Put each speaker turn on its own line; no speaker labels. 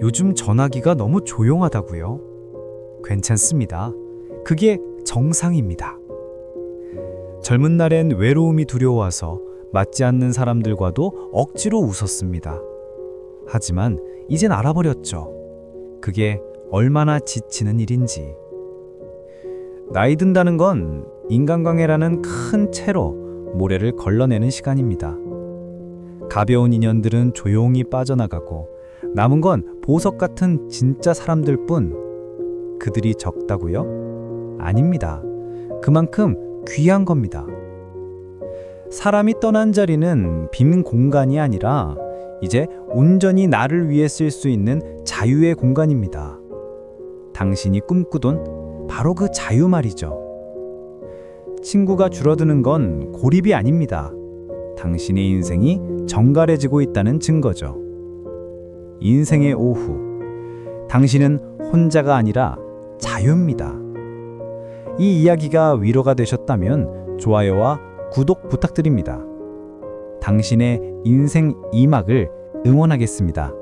요즘 전화기가 너무 조용하다고요? 괜찮습니다. 그게 정상입니다. 젊은 날엔 외로움이 두려워와서 맞지 않는 사람들과도 억지로 웃었습니다. 하지만 이젠 알아버렸죠. 그게 얼마나 지치는 일인지. 나이 든다는 건 인간관계라는 큰 채로 모래를 걸러내는 시간입니다. 가벼운 인연들은 조용히 빠져나가고 남은 건 보석 같은 진짜 사람들 뿐. 그들이 적다고요? 아닙니다. 그만큼 귀한 겁니다. 사람이 떠난 자리는 빈 공간이 아니라 이제 온전히 나를 위해 쓸 수 있는 자유의 공간입니다. 당신이 꿈꾸던 바로 그 자유 말이죠. 친구가 줄어드는 건 고립이 아닙니다. 당신의 인생이 정갈해지고 있다는 증거죠. 인생의 오후. 당신은 혼자가 아니라 자유입니다. 이 이야기가 위로가 되셨다면 좋아요와 구독 부탁드립니다. 당신의 인생 이막을 응원하겠습니다.